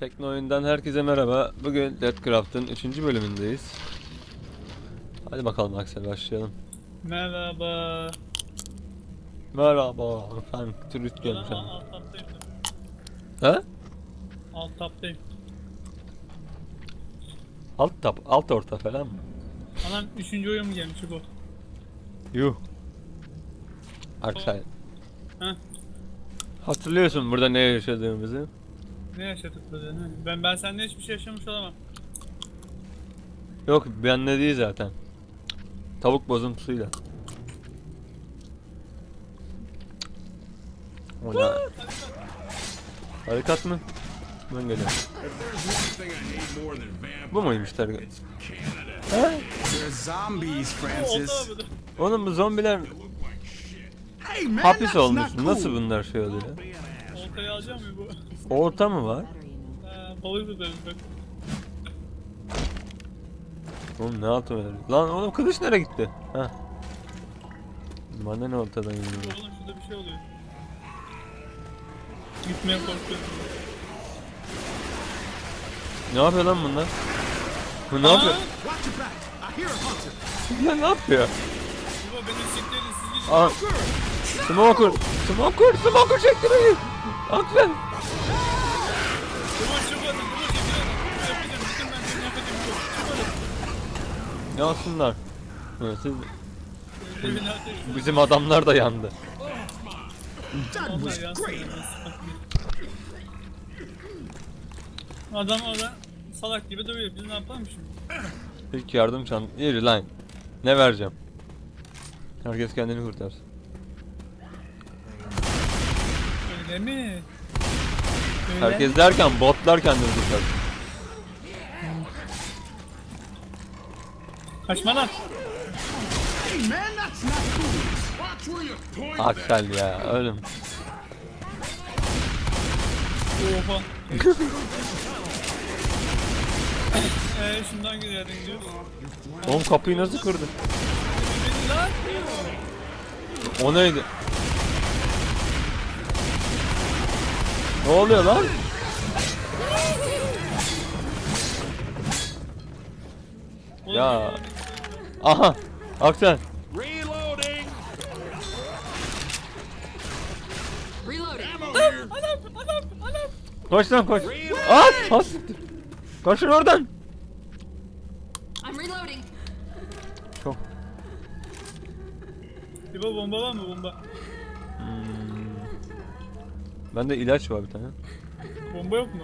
Tekno oyundan herkese merhaba. Bugün Deadcraft'ın 3. bölümündeyiz. Hadi bakalım Aksel başlayalım. Merhaba. Merhaba. Ben Türüt Ben gelmiş. alt, alt taptayım. Ha? Alt taptayım. Alt tap, alt orta falan mı? Anam üçüncü oyun mu gelmiş bu? Yuh. Aksel. Heh. Hatırlıyorsun burada ne yaşadığımızı? Ne yaşadık burada? ne? Ben ben seninle hiçbir şey yaşamış olamam. Yok ben ne değil zaten. Tavuk bozuntusuyla. O ne? Harekat mı? Ben geliyorum. Bu muymuş target? They're zombies, Francis. abi. Oğlum bu zombiler. Hey man, hapis that's olmuş. cool. Nasıl bunlar şey oluyor? Oltayı alacağım mı bu? Orta mı var? Ha, balık tutarız bak. Oğlum ne altı veriyor? Lan oğlum kılıç nereye gitti? Ha. Bana ne ortadan geliyor? Oğlum şurada bir şey oluyor. Gitmeye korkuyorum. Ne yapıyor lan bunlar? Bu ne yapıyor? Ya ne yapıyor? Bu beni siktirin siz gidin. Aa. Smoker! Smoker! Smoker çekti beni! Aksel! Çabuk Yansınlar. Evet, siz, bizim adamlar da yandı. Onlar yansın. Adam orada salak gibi duruyor. Biz ne yapalım şimdi? İlk yardım çant... Yürü lan. Ne vereceğim? Herkes kendini kurtarsın. Öyle mi? Öyle. Herkes derken botlar kendini kurtarsın. Kaçma lan. Hey man, that's not cool. Watch where you point that. Aksel ya ölüm. Oha. Eee şundan giderdin gidiyoruz. Oğlum kapıyı nasıl kırdı? Beni lan. O neydi? Ne oluyor lan? Ya. Aha! Aksel! Reloading. Reloading. Ammo here. Adam adam adam. Koş lan koş! At! Siktir. Koşun oradan! I'm reloading. Çok. İbo bomba var mı bomba? Bende ilaç var bir tane. Bomba yok mu?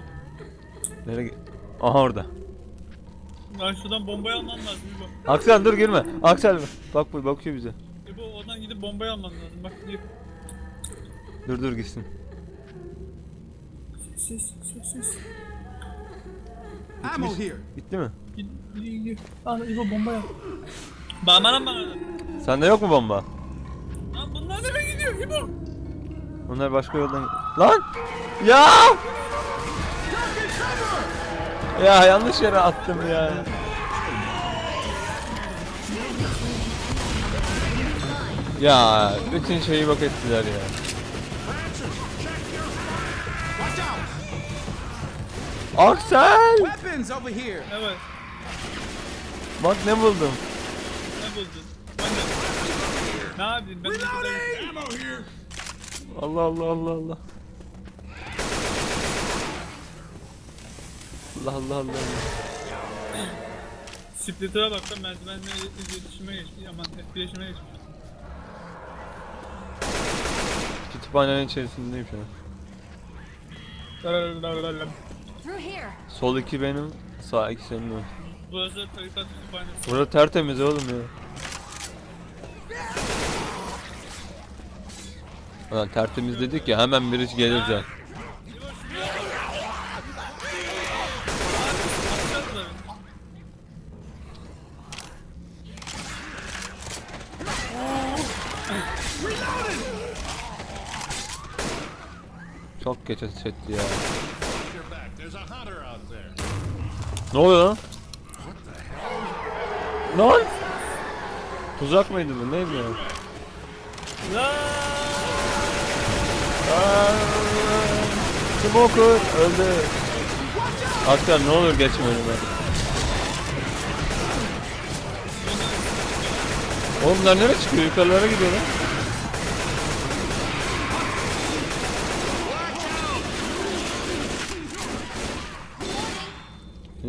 Nereye Aha orada. Ben şuradan bombayı almam lazım İbo. Aksel dur girme. Aksel bak bu bakıyor bize. İbo oradan gidip bombayı alman lazım. Bak gidiyor. Dur dur gitsin. Ses ses ses. Ammo here. Bitti mi? Gidiyor gidiyor gidiyor. Al İbo bombayı al. Bana. Sende yok mu bomba? Lan bunlar nereye gidiyor İbo? Onlar başka yoldan Lan! Ya! Ya yanlış yere attım ya. Ya bütün şeyi bak ettiler ya. Aksel! Weapons over here. Evet. Bak ne buldum. Ne buldun? Ben de. Ne yapayım ben de. Allah Allah Allah Allah. Allah Allah Allah. Splitter'a bak lan merdivenle iletişime geçti. Aman etkileşime geçmiş. Kütüphanenin içerisindeyim şu an. Through here. Sol iki benim, sağ iki senin. olsun. Burası tarikat kütüphanesi. Burada tertemiz oğlum ya. Ulan tertemiz dedik ya hemen birisi gelir zaten. Çok geç etti ya. Ne oluyor lan? Lan! Tuzak mıydı bu? Neydi ya? Smoker öldü. Asker ne olur geçme önüme. Oğlum bunlar nereye çıkıyor? Yukarılara gidiyor lan.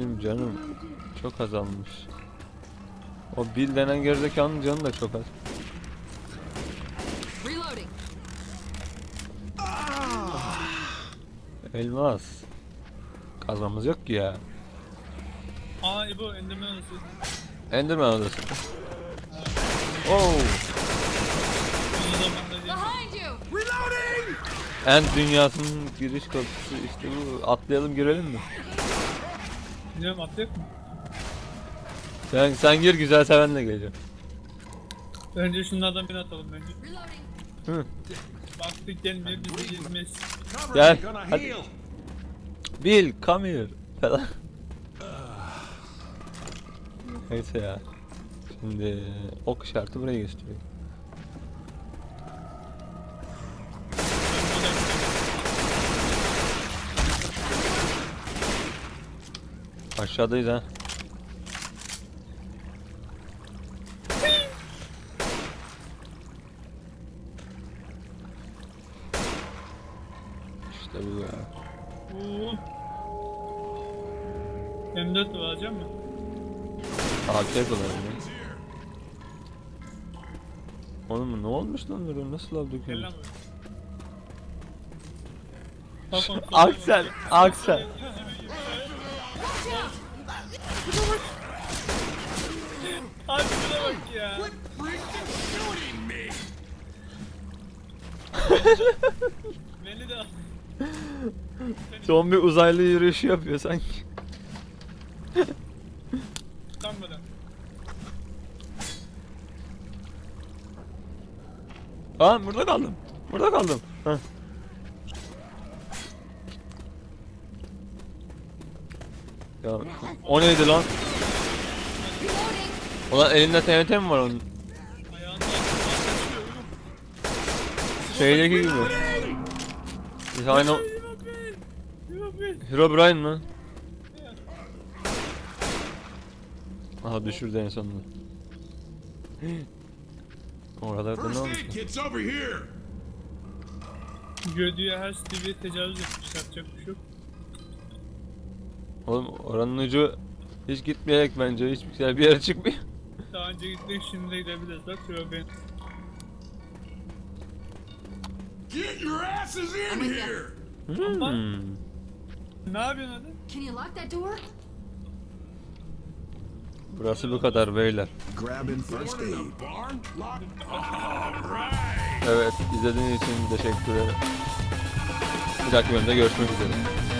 Benim canım çok azalmış. O Bill denen gerizekalının canı da çok az. Reloading. Elmas. Kazmamız yok ki ya. Aa İbo Enderman odası. Enderman odası. Oh. End dünyasının giriş kapısı işte bu. Atlayalım girelim mi? Biliyorum atlayak mı? Sen, sen gir güzel sevenle geleceğim. Bence şunlardan birini atalım bence. Hı. Baktık gelmiyor bizi. Cover Gel, hadi. Bill come here falan. Neyse ya. Şimdi ok işareti buraya gösteriyor. Aşağıdayız ha. İşte bu ya. Oo. M4 var alacak mı? AK kullanıyorum. Oğlum ne olmuş lan böyle nasıl lav Gel döküyorsun? lan buraya. Bak oğlum, Aksel, Aksel. Abi şuna bak ya. Shooting me. Beni de al. Zombi uzaylı yürüyüşü yapıyor sanki. Utanmadan. Aa burada kaldım. Burada kaldım. Heh. Ya o neydi lan? Ulan elinde TNT mi var onun? Şeydeki gibi. Biz aynı be. Herobrine mı? Aha düşürdü en sonunda. Oralarda ne First olmuş? Gödüğe her seviyeye tecavüz etmiş. Yapacak bir şey yok. Oğlum oranın ucu hiç gitmeyerek bence hiçbir güzel bir yere çıkmıyor. Daha önce gittik şimdi de gidebiliriz. Bak şuraya ben. Get your asses in here. Hmm. Ne yapıyorsun hadi? Can you lock that door? Burası bu kadar beyler. Evet izlediğiniz için teşekkür ederim. Bir dahaki bölümde görüşmek üzere.